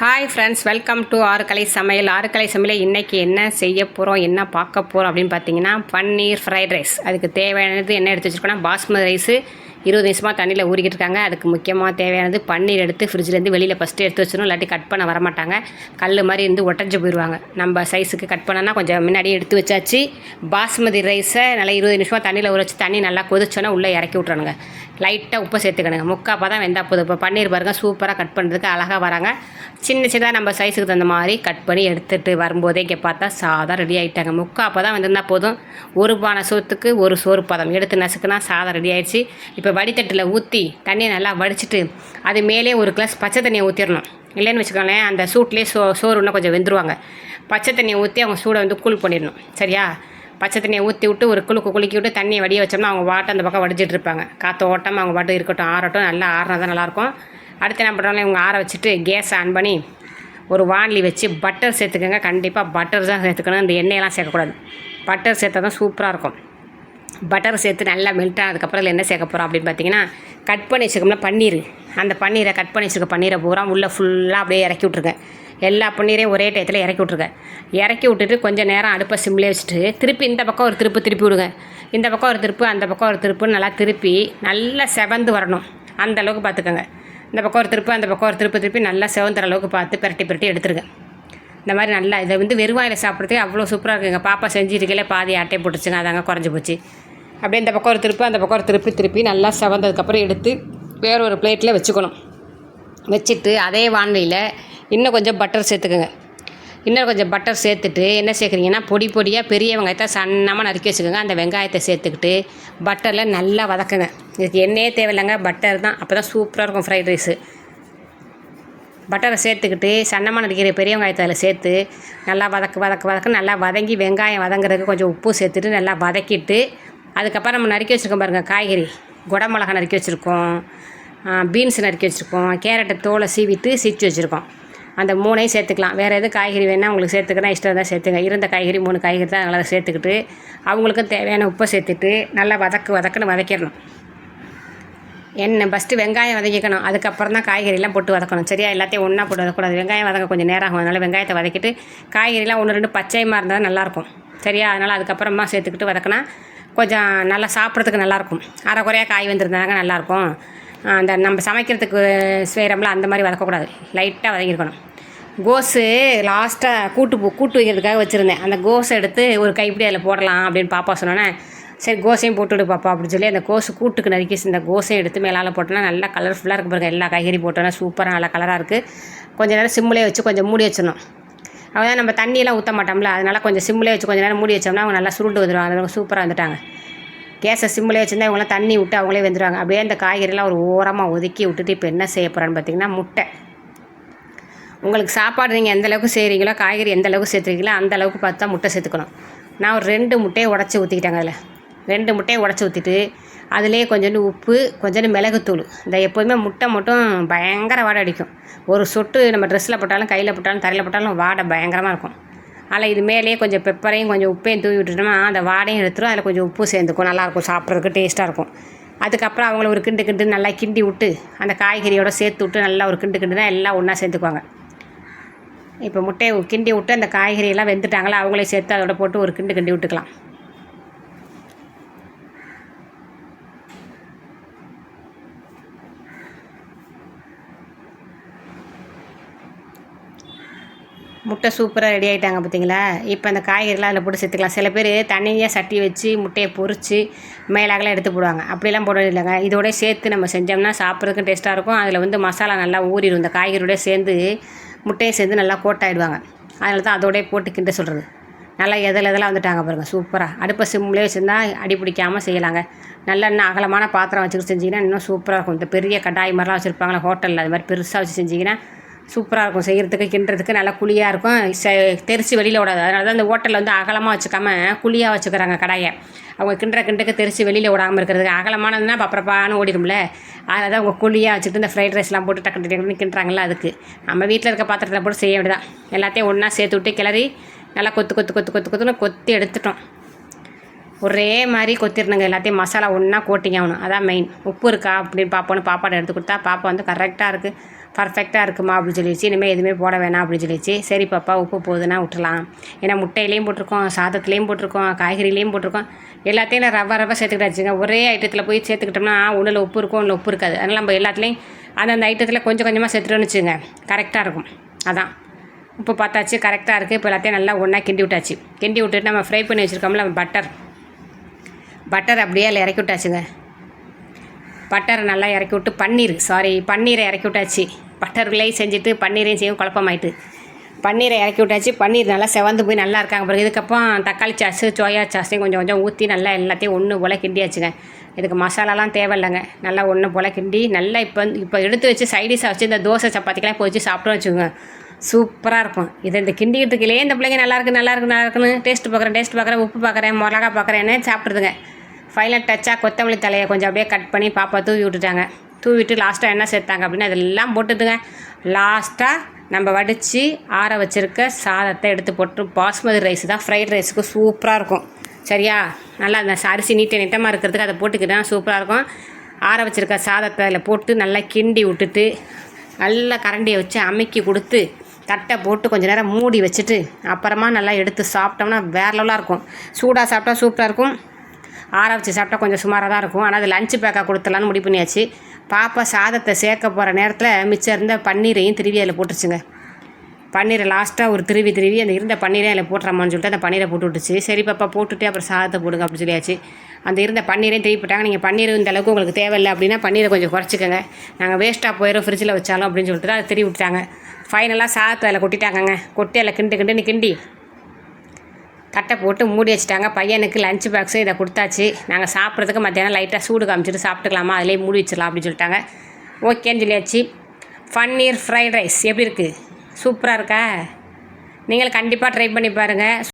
Hi friends welcome to ஆறுக்கலை சமையல். ஆறுக்கலை சமையல் இன்றைக்கி என்ன செய்ய போகிறோம் என்ன பார்க்க போகிறோம் அப்படின்னு பார்த்தீங்கன்னா பன்னீர் ஃப்ரைட் ரைஸ் அதுக்கு தேவையானது என்ன எடுத்து வச்சுருக்கோன்னா பாஸ்மதி ரைஸு இருபது நிமிஷமாக தண்ணியில் ஊறிக்கிட்டு இருக்காங்க. அதுக்கு முக்கியமாக தேவையானது பன்னீர் எடுத்து ஃப்ரிட்ஜ்லேருந்து வெளியில் ஃபஸ்ட்டு எடுத்து வச்சிடணும். இல்லாட்டி கட் பண்ண வரமாட்டாங்க. கல் மாதிரி இருந்து உடஞ்சி போயிடுவாங்க நம்ம சைஸுக்கு கட் பண்ணனா கொஞ்சம் முன்னாடியே எடுத்து வச்சாச்சு. பாஸ்மதி ரைஸை நல்லா இருபது நிமிஷமாக தண்ணியில் ஊற வச்சு தண்ணி நல்லா கொதிச்சோன்னா உள்ளே இறக்கி விட்றானுங்க லைட்டாக உப்பு சேர்த்துக்கணுங்க. முக்காப்பா தான் வெந்தா போதும். இப்போ பன்னீர் பாருங்க சூப்பராக கட் பண்ணுறதுக்கு அழகாக வராங்க. சின்ன சின்னதாக நம்ம சைஸுக்கு தகுந்த மாதிரி கட் பண்ணி எடுத்துகிட்டு வரும்போதே இங்கே பார்த்தா சாதம் ரெடி ஆகிட்டாங்க முக்காப்பாக தான் வந்திருந்தால் போதும். ஒரு பானை சோத்துக்கு ஒரு சோறு பதம். எடுத்து நசுக்குனா சாதம் ரெடி ஆகிடுச்சு இப்போ வடித்தட்டில் ஊற்றி தண்ணியை நல்லா வடிச்சிட்டு அது மேலே ஒரு கிளாஸ் பச்சை தண்ணியை ஊற்றிடணும் இல்லைன்னு வச்சுக்கோங்களேன் அந்த சூட்லேயே சோ சோறு இன்னும் கொஞ்சம் வெந்துருவாங்க. பச்சை தண்ணியை ஊற்றி அவங்க சூடை வந்து கூல் பண்ணிடணும். சரியா? பச்சை தண்ணியை ஊற்றி விட்டு ஒரு குளுக்கு குலுக்கி விட்டு தண்ணியை வடிய வச்சோம்னா அவங்க வாட்டை அந்த பக்கம் வடிச்சிட்டு இருப்பாங்க. காற்று ஓட்டம் அவங்க வாட்டு இருக்கட்டும் ஆறட்டும் நல்லா ஆறினா தான் நல்லாயிருக்கும். அடுத்து என்ன பண்ணுறாங்க இவங்க ஆற வச்சுட்டு கேஸ் ஆன் பண்ணி ஒரு வாண்லி வச்சு பட்டர் சேர்த்துக்கோங்க. கண்டிப்பாக பட்டர் தான் சேர்த்துக்கணும். இந்த எண்ணெயெல்லாம் சேர்க்கக்கூடாது. பட்டர் சேர்த்தா தான் சூப்பராக இருக்கும். பட்டர் சேர்த்து நல்லா மெல்ட் ஆனதுக்கப்புறம் இதில் என்ன சேர்க்க போகிறோம் அப்படின்னு பார்த்தீங்கன்னா கட் பண்ணி வச்சுக்கோம்ல பன்னீர். அந்த பன்னீரை கட் பண்ணி வச்சுருக்க பன்னீரை பூரா உள்ளே ஃபுல்லாக அப்படியே இறக்கி விட்ருக்கேன் எல்லா பன்னீரையும் ஒரே டயத்தில் இறக்கி விட்ருக்கேன் இறக்கி விட்டுட்டு கொஞ்சம் நேரம் அடுப்பை சிம்லே வச்சுட்டு திருப்பி இந்த பக்கம் ஒரு திருப்பு திருப்பி விடுங்க. இந்த பக்கம் ஒரு திருப்பு அந்த பக்கம் ஒரு திருப்புன்னு நல்லா திருப்பி நல்லா செவந்து வரணும். அந்த அளவுக்கு பார்த்துக்கோங்க. இந்த பக்கம் ஒரு திருப்பு அந்த பக்கம் ஒரு திருப்பு திருப்பி நல்லா செவந்துற அளவுக்கு பார்த்து பிரட்டி பிரட்டி எடுத்துருங்க. இந்த மாதிரி நல்லா இதை வந்து வெறுவாயில் சாப்பிட்றதுக்கு அவ்வளோ சூப்பராக இருக்குங்க. பாப்பா செஞ்சிருக்கல பாதி ஆட்டை போட்டுச்சுங்க. அதாங்க குறைஞ்சி போச்சு. அப்படியே இந்த பக்கம் ஒரு திருப்பி அந்த பக்கம் ஒரு திருப்பி திருப்பி நல்லா செவந்ததுக்கப்புறம் எடுத்து வேறு ஒரு பிளேட்டில் வச்சுக்கணும். வச்சுட்டு அதே வானிலையில் இன்னும் கொஞ்சம் பட்டர் சேர்த்துக்கோங்க. இன்னும் கொஞ்சம் பட்டர் சேர்த்துட்டு என்ன சேர்க்குறீங்கன்னா பொடி பொடியாக பெரிய வெங்காயத்தை சன்னமாக நறுக்கி வச்சுக்கோங்க. அந்த வெங்காயத்தை சேர்த்துக்கிட்டு பட்டரில் நல்லா வதக்குங்க. இதுக்கு எண்ணெயே தேவையில்லைங்க. பட்டர் தான். அப்போ தான் சூப்பராக இருக்கும் ஃப்ரைட் ரைஸு பட்டரை சேர்த்துக்கிட்டு சன்னமாக நடிக்கிற பெரிய வெங்காயத்தை அதில் சேர்த்து நல்லா வதக்கு வதக்கு வதக்கு நல்லா வதங்கி வெங்காயம் வதங்குறதுக்கு கொஞ்சம் உப்பு சேர்த்துட்டு நல்லா வதக்கிட்டு அதுக்கப்புறம் நம்ம நறுக்கி வச்சுருக்கோம் பாருங்கள் காய்கறி. குடமிளகா நறுக்கி வச்சுருக்கோம். பீன்ஸ் நறுக்கி வச்சுருக்கோம். கேரட்டை தோலை சீவிட்டு சீச்சு வச்சுருக்கோம். அந்த மூணையும் சேர்த்துக்கலாம். வேறு எது காய்கறி வேணால் உங்களுக்கு சேர்த்துக்கணும் இஷ்டம் தான் சேர்த்துங்க இருந்த காய்கறி மூணு காய்கறி தான் நல்லா சேர்த்துக்கிட்டு அவங்களுக்கும் தேவையான உப்பை சேர்த்துட்டு நல்லா வதக்கு வதக்குன்னு வதக்கிடணும். எண்ணெய் ஃபஸ்ட்டு வெங்காயம் வதக்கிக்கணும். அதுக்கப்புறம் தான் காய்கறிலாம் போட்டு வதக்கணும். சரியா? எல்லாத்தையும் ஒன்றா போட்டு வதக்கூடாது வெங்காயம் வதங்க கொஞ்சம் நேரம் ஆகும். அதனால் வெங்காயத்தை வதக்கிட்டு காய்கறிலாம் ஒன்று ரெண்டு பச்சையமாக இருந்தால் நல்லாயிருக்கும் சரியா? அதனால் அதுக்கப்புறமா சேர்த்துக்கிட்டு வதக்கினா கொஞ்சம் நல்லா சாப்பிட்றதுக்கு நல்லாயிருக்கும். அரை குறையாக காய் வந்திருந்தாங்க நல்லாயிருக்கும். அந்த நம்ம சமைக்கிறதுக்கு செய்கிறோம்ல அந்த மாதிரி வதக்கக்கூடாது. லைட்டாக வதங்கியிருக்கணும். கோஸு லாஸ்ட்டாக கூட்டு கூட்டு வைக்கிறதுக்காக வச்சுருந்தேன். அந்த கோஸை எடுத்து ஒரு கைப்பிடி அதில் போடலாம் அப்படின்னு பாப்பா சொன்னோன்னே சரி கோஸையும் போட்டுவிடு பாப்பா அப்படின்னு சொல்லி அந்த கோஸு கூட்டுக்கு நறுக்கி இந்த கோஸையும் எடுத்து மேலால் போட்டோன்னா நல்லா கலர்ஃபுல்லாக இருக்கு பாருங்கள் எல்லா காய்கறி போட்டோன்னா சூப்பராக நல்லா கலராக இருக்குது கொஞ்சம் நேரம் சிம்மிலே வச்சு கொஞ்சம் மூடி வச்சிடணும். அவங்க நம்ம தண்ணியெல்லாம் ஊற்ற மாட்டோம்ல அதனால் கொஞ்சம் சிம்மிலே வச்சு கொஞ்சம் நேரம் மூடி வச்சோம்னா அவங்க நல்லா சுருண்டு வந்துடுவாங்க அவங்க சூப்பராக வந்துட்டாங்க. கேஸை சிம்மிலே வச்சுருந்தா இவங்களாம் தண்ணி விட்டு அவங்களே வந்துடுவாங்க அப்படியே அந்த காய்கறிலாம் ஒரு ஓரமாக ஒதுக்கி விட்டுட்டு இப்போ என்ன செய்ய போகிறான்னு பார்த்திங்கன்னா முட்டை. உங்களுக்கு சாப்பாடு நீங்கள் எந்த அளவுக்கு செய்கிறீங்களோ காய்கறி எந்த அளவுக்கு சேர்த்துறீங்களோ அந்த அளவுக்கு பார்த்து தான் முட்டை சேர்த்துக்கணும். நான் ஒரு ரெண்டு முட்டையை உடச்சி ஊற்றிக்கிட்டேங்க அதில். ரெண்டு முட்டையை உடச்சி ஊற்றிட்டு அதிலே கொஞ்சோண்டு உப்பு கொஞ்சோண்டு மிளகுத்தூள். இந்த எப்போதுமே முட்டை மட்டும் பயங்கர வாடை அடிக்கும். ஒரு சொட்டு நம்ம ட்ரெஸ்ஸில் போட்டாலும் கையில் போட்டாலும் தரையில் போட்டாலும் வாடை பயங்கரமாக இருக்கும். அதில் இது மேலேயே கொஞ்சம் பெப்பரையும் கொஞ்சம் உப்பையும் தூவி விட்டுட்டோம்னா அந்த வாடையும் எடுத்துரும். அதில் கொஞ்சம் உப்பு சேர்ந்துக்கும். நல்லாயிருக்கும் சாப்பிட்றதுக்கு டேஸ்ட்டாக இருக்கும். அதுக்கப்புறம் அவங்கள ஒரு கிண்டு கிண்டு நல்லா கிண்டி விட்டு அந்த காய்கறியோட சேர்த்து விட்டு நல்லா ஒரு கிண்டு கிண்டுனா எல்லாம் ஒன்றா சேர்த்துக்குவாங்க. இப்போ முட்டையை கிண்டி விட்டு அந்த காய்கறியெல்லாம் வெந்துட்டாங்களா அவங்களே சேர்த்து அதோட போட்டு ஒரு கிண்டு கிண்டி விட்டுக்கலாம். முட்டை சூப்பராக ரெடி ஆகிட்டாங்க பார்த்தீங்களா இப்போ அந்த காய்கறிலாம் அதில் போட்டு சேர்த்துக்கலாம். சில பேர் தனியாக சட்டி வச்சு முட்டையை பொறிச்சு மேலாகலாம் எடுத்து போடுவாங்க. அப்படிலாம் போட இல்லைங்க. இதோட சேர்த்து நம்ம செஞ்சோம்னா சாப்பிட்றதுக்கும் டேஸ்ட்டாக இருக்கும். அதில் வந்து மசாலா நல்லா ஊறிடும். இந்த காய்கறியோட சேர்ந்து முட்டையை சேர்ந்து நல்லா கோட்டாயிடுவாங்க. அதில் தான் அதோடய போட்டு கிண்ட சொல்கிறது நல்லா எதில் எதெல்லாம் வந்துட்டாங்க பாருங்கள் சூப்பராக அடுப்பை சிம்லேயே வச்சுருந்தா அடி பிடிக்காமல் செய்யலாங்க. நல்ல இன்னும் அகலமான பாத்திரம் வச்சுக்கிட்டு செஞ்சிங்கன்னா இன்னும் சூப்பராக இருக்கும். இந்த பெரிய கடாய் மாதிரிலாம் வச்சுருப்பாங்களே ஹோட்டலில் அது மாதிரி பெருசாக வச்சு செஞ்சிங்கன்னா சூப்பராக இருக்கும். செய்கிறதுக்கு கிண்டுறதுக்கு நல்லா குழியாக இருக்கும். செ தெரிச்சு வெளியில் விடாது அதனால தான் இந்த ஹோட்டலில் வந்து அகலமாக வச்சுக்காம குழியாக வச்சுக்கிறாங்க கடாயை. அவங்க கிண்டுற கிண்டுக்கு தெரிச்சு வெளியில் விடாமல் இருக்கிறதுக்கு அகலமானதுன்னா பப்பரப்பான்னு ஓடிடும்ல. அதை தான் அவங்க குழியாக வச்சுட்டு இந்த ஃப்ரைட் ரைஸ்லாம் போட்டு டக்கு டக்குன்னு கிண்டுறாங்களா அதுக்கு. நம்ம வீட்டில் இருக்க பாத்திரத்தில் போட்டு செய்ய வேண்டியதான் எல்லாத்தையும் ஒன்றா சேர்த்து விட்டு கிளறி நல்லா கொத்து கொத்து கொத்து கொத்து கொத்துன்னு கொத்தி எடுத்துட்டோம். ஒரே மாதிரி கொத்திடணுங்க. எல்லாத்தையும் மசாலா ஒன்றா கோட்டிங் ஆகணும். அதான் மெயின் உப்பு இருக்கா அப்படின்னு பாப்பான்னு பாப்பாட்ட எடுத்து கொடுத்தா பாப்பா வந்து கரெக்டாக இருக்குது பர்ஃபெக்டாக இருக்குமா அப்படின்னு சொல்லிடுச்சு. இனிமேல் எதுவுமே போட வேணாம் அப்படின்னு சொல்லிடுச்சு. சரி பாப்பா உப்பு போகுதுன்னா விட்டுலாம் ஏன்னா முட்டையிலையும் போட்டிருக்கோம் சாதத்துலேயும் போட்டிருக்கோம் காய்கறிலையும் போட்டிருக்கோம். எல்லாத்தையும் நான் ரவ ரவ சேர்த்துக்கிட்டாச்சுங்க ஒரே ஐட்டத்தில் போய் சேர்த்துக்கிட்டோம்னா ஒன்றில் உப்பு இருக்கும் ஒன்றில் உப்பு இருக்காது. அதனால் நம்ம எல்லாத்துலேயும் அந்தந்த ஐட்டத்தில் கொஞ்சம் கொஞ்சமாக சேர்த்துட்டோன்னு வச்சுங்க கரெக்டாக இருக்கும். அதான். உப்பு பார்த்தாச்சு கரெக்டாக இருக்குது இப்போ எல்லாத்தையும் நல்லா ஒன்றா கிண்டி விட்டாச்சு. கிண்டி விட்டுட்டு நம்ம ஃப்ரை பண்ணி வச்சுருக்கோம்ல பட்டர் பட்டர் அப்படியே அதில் இறக்கி விட்டாச்சுங்க. பட்டரை நல்லா இறக்கி விட்டு பன்னீர் சாரி பன்னீரை இறக்கி விட்டாச்சு. பட்டர்களையும் செஞ்சுட்டு பன்னீரையும் செய்யும் குழப்பமாயிட்டு. பன்னீரை இறக்கி விட்டாச்சு பன்னீர் நல்லா செவந்து போய் நல்லா இருக்காங்க பிறகு இதுக்கப்புறம் தக்காளி சாஸு சோயா சாஸையும் கொஞ்சம் கொஞ்சம் ஊற்றி நல்லா எல்லாத்தையும் ஒன்று போல் கிண்டியாச்சுங்க. இதுக்கு மசாலாலாம் தேவையில்லைங்க. நல்லா ஒன்று போல் கிண்டி நல்லா இப்போ இப்போ எடுத்து வச்சு சைடிஷாக வச்சு இந்த தோசை சப்பாத்திக்கெலாம் போச்சு சாப்பிட்டோம் வச்சுக்கோங்க. சூப்பராக இருக்கும். இது இந்த கிண்டிக்கிட்டு இந்த பிள்ளைங்க நல்லாயிருக்கு நல்லாயிருக்கு நல்லாயிருக்குன்னு நல்லா இருக்குன்னு டேஸ்ட் பார்க்குறேன் டேஸ்ட் பார்க்குறேன் உப்பு பார்க்குறேன் மிளகா பார்க்குறேன்னு சாப்பிட்ருதுங்க ஃபைனல் டச்சாக கொத்தமல்லி தலையை கொஞ்சம் அப்படியே கட் பண்ணி பாப்பா தூவி விட்டுட்டாங்க. தூவி விட்டு லாஸ்ட்டாக என்ன சேர்த்தாங்க அப்படின்னு அதெல்லாம் போட்டுதுங்க லாஸ்ட்டாக நம்ம வடித்து ஆற வச்சுருக்க சாதத்தை எடுத்து போட்டு பாஸ்மதி ரைஸ் தான் ஃப்ரைட் ரைஸுக்கு சூப்பராக இருக்கும். சரியா? நல்லா அந்த அரிசி நீட்டை நீட்டமாக இருக்கிறதுக்கு அதை போட்டுக்கிட்டா சூப்பராக இருக்கும். ஆற வச்சுருக்க சாதத்தை அதில் போட்டு நல்லா கிண்டி விட்டுட்டு நல்லா கரண்டியை வச்சு அமைக்கி கொடுத்து தட்டை போட்டு கொஞ்சம் நேரம் மூடி வச்சுட்டு அப்புறமா நல்லா எடுத்து சாப்பிட்டோம்னா வேற லெவலாக இருக்கும். சூடாக சாப்பிட்டா சூப்பராக இருக்கும். ஆற வச்சு சாப்பிட்டா கொஞ்சம் சுமாராக தான் இருக்கும். ஆனால் அது லஞ்சு பேக்காக கொடுத்துலான்னு முடிவு பண்ணியாச்சு. பாப்பா சாதத்தை சேர்க்க போகிற நேரத்தில் மிச்சம் இருந்த பன்னீரையும் திருவி அதில் போட்டுருச்சுங்க. பன்னீரை லாஸ்ட்டாக ஒரு திருவி திருவி அந்த இருந்த பன்னீரே அதில் போட்டுறமான்னு சொல்லிட்டு அந்த பன்னீரை போட்டு விட்டுச்சு சரி பாப்பா போட்டுட்டு அப்புறம் சாதத்தை போடுங்க அப்படின்னு சொல்லியாச்சு. அந்த இருந்த பன்னீரையும் திருப்பி போட்டாங்க. நீங்கள் பன்னீர் இந்த அளவுக்கு உங்களுக்கு தேவையில்லை அப்படின்னா பன்னீரை கொஞ்சம் குறைச்சிக்கோங்க. நாங்கள் வேஸ்ட்டாக போயிடும் ஃப்ரிட்ஜில் வச்சாலும் அப்படின்னு சொல்லிட்டு அதை திருவி விட்டாங்க ஃபைனலாக சாதத்தை அதில் கொட்டிட்டாங்கங்க. கொட்டி அதில் கிண்டு கிண்டுன்னு கிண்டி தட்டை போட்டு மூடி வச்சுட்டாங்க. பையனுக்கு லஞ்ச் பாக்ஸு இதை கொடுத்தாச்சு. நாங்கள் சாப்பிட்றதுக்கு மத்தியானம் லைட்டாக சூடு காமிச்சிட்டு சாப்பிட்டுக்கலாமா? அதிலே மூடி வச்சிடலாம் அப்படின்னு சொல்லிட்டாங்க. ஓகேன்னு சொல்லியாச்சு. பன்னீர் ஃப்ரைட் ரைஸ் எப்படி இருக்குது சூப்பராக இருக்கா? நீங்கள் கண்டிப்பாக ட்ரை பண்ணி பாருங்கள்